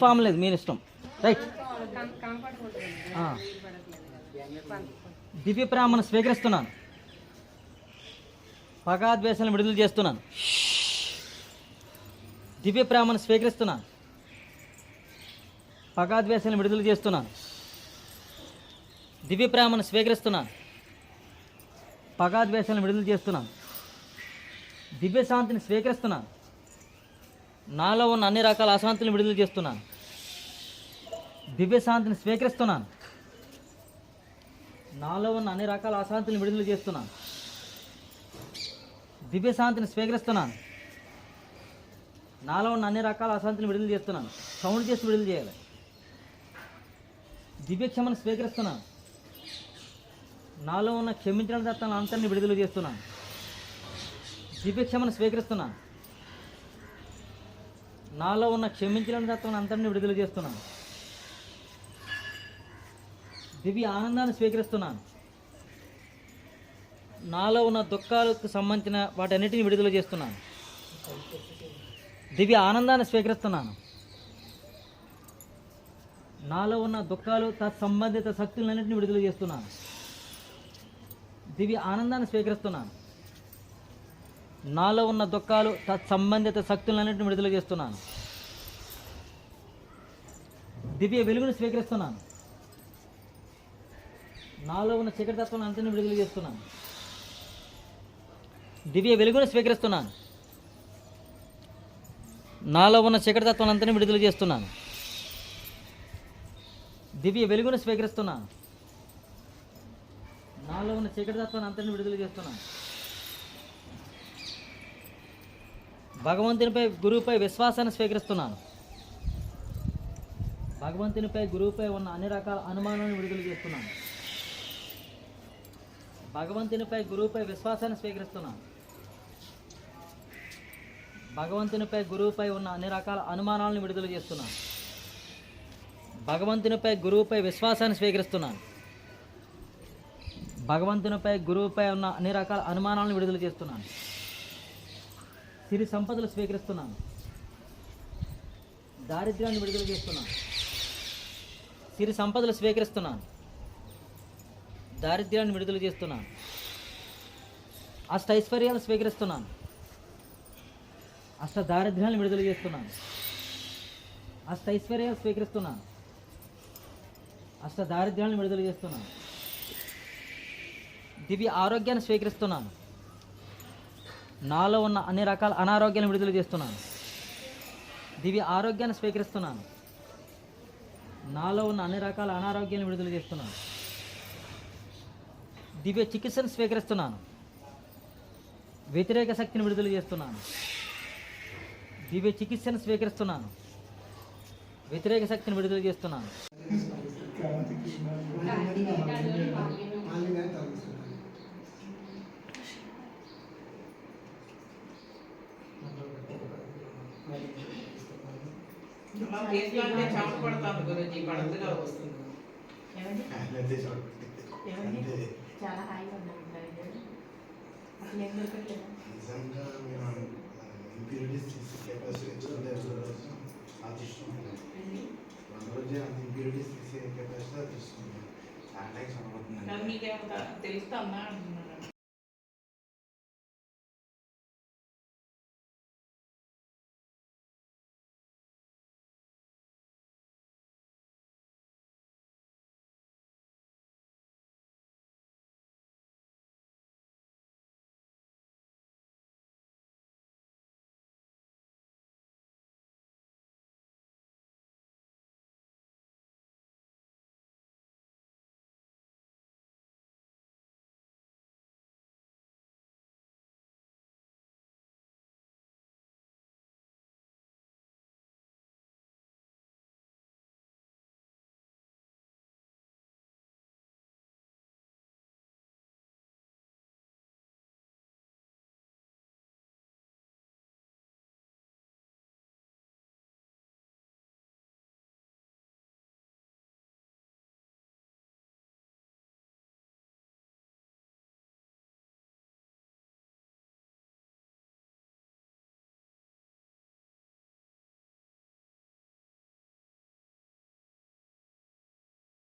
Form లేదు మీరు ఇష్టం. రైట్. దివ్య ప్రేమను స్వీకరిస్తున్నాను. పగాద్వేషాలను విడుదల చేస్తున్నాను. దివ్య ప్రేమను స్వీకరిస్తున్నాను. పగాద్వేషాలను విడుదల చేస్తున్నాను. దివ్య ప్రేమను స్వీకరిస్తున్నాను. పగాద్వేషాలను విడుదల చేస్తున్నాను. దివ్య శాంతిని స్వీకరిస్తున్నాను. నాలో ఉన్న అన్ని రకాల అశాంతిని విడుదల చేస్తున్నాను. దివ్యశాంతిని స్వీకరిస్తున్నాను. నాలో ఉన్న అన్ని రకాల అశాంతిని విడుదల చేస్తున్నాను. దివ్యశాంతిని స్వీకరిస్తున్నాను. నాలో ఉన్న అన్ని రకాల అశాంతిని విడుదల చేస్తున్నాను. సౌండ్ చేసి విడుదల చేయాలి. దివ్యక్షమను స్వీకరిస్తున్నాను. నాలో ఉన్న క్షమించడం తత్వాన్ని అంతరిని విడుదల చేస్తున్నాను. దివ్యక్షమను స్వీకరిస్తున్నాను. నాలో ఉన్న క్షమించడం తత్వాన్ని అంతరిని విడుదల చేస్తున్నాను. దివ్య ఆనందాన్ని స్వీకరిస్తున్నాను. నాలో ఉన్న దుఃఖాలకు సంబంధించిన వాటన్నిటిని విడుదల చేస్తున్నాను. దివ్య ఆనందాన్ని స్వీకరిస్తున్నాను. నాలో ఉన్న దుఃఖాలు తత్సంబంధిత శక్తులన్నింటినీ విడుదల చేస్తున్నాను. దివ్య ఆనందాన్ని స్వీకరిస్తున్నాను. నాలో ఉన్న దుఃఖాలు తత్సంబంధిత శక్తులన్నింటిని విడుదల చేస్తున్నాను. దివ్య వెలుగును స్వీకరిస్తున్నాను. నాలో ఉన్న చీకటితత్వాన్ని అంతని విడుదల చేస్తున్నాను. దివ్య వెలుగును స్వీకరిస్తున్నాను. నాలో ఉన్న చీకటి అంతని విడుదల చేస్తున్నాను. దివ్య వెలుగును స్వీకరిస్తున్నాను. నాలో ఉన్న చీకటితత్వాన్ని అంతని విడుదల చేస్తున్నాను. భగవంతునిపై గురువుపై విశ్వాసాన్ని స్వీకరిస్తున్నాను. భగవంతునిపై గురువుపై ఉన్న అన్ని రకాల అనుమానాలను విడుదల చేస్తున్నాను. భగవంతునిపై గురువుపై విశ్వాసాన్ని స్వీకరిస్తున్నాను భగవంతునిపై గురువుపై ఉన్న అన్ని రకాల అనుమానాలను విడుదల చేస్తున్నాను భగవంతునిపై గురువుపై విశ్వాసాన్ని స్వీకరిస్తున్నాను భగవంతునిపై గురువుపై ఉన్న అన్ని రకాల అనుమానాలను విడుదల చేస్తున్నాను సిరి సంపదలు స్వీకరిస్తున్నాను దారిద్ర్యాన్ని విడుదల చేస్తున్నాను సిరి సంపదలు స్వీకరిస్తున్నాను దారిద్ర్యాన్ని విడుదల చేస్తున్నాను. అష్ట ఐశ్వర్యాలు స్వీకరిస్తున్నాను. అష్ట దారిద్ర్యాన్ని విడుదల చేస్తున్నాను. అష్ట ఐశ్వర్యాలు స్వీకరిస్తున్నాను. అష్ట దారిద్ర్యాలను విడుదల చేస్తున్నాను. దివ్య ఆరోగ్యాన్ని స్వీకరిస్తున్నాను. నాలో ఉన్న అన్ని రకాల అనారోగ్యాలను విడుదల చేస్తున్నాను. దివ్య ఆరోగ్యాన్ని స్వీకరిస్తున్నాను. నాలో ఉన్న అన్ని రకాల అనారోగ్యాలను విడుదల చేస్తున్నాను. దివ్య చికిత్సను స్వీకరిస్తున్నాను. వ్యతిరేక శక్తిని విడుదల చేస్తున్నాను. దివ్య చికిత్సను స్వీకరిస్తున్నాను. వ్యతిరేక శక్తిని విడుదల చేస్తున్నాను. వస్తుంది. చాలా హాయిగా ఉన్నాను అసలు ఏం దొరకట్లేదు నిజంగా మేము ఇంప్యూరిటీస్ తీసి కెపాసిటీ అదృష్టం రెండు రోజే అంత ఇంప్యూరిటీస్ తీసే కెపాసిటీ అదృష్టం చాలా తెలుస్తా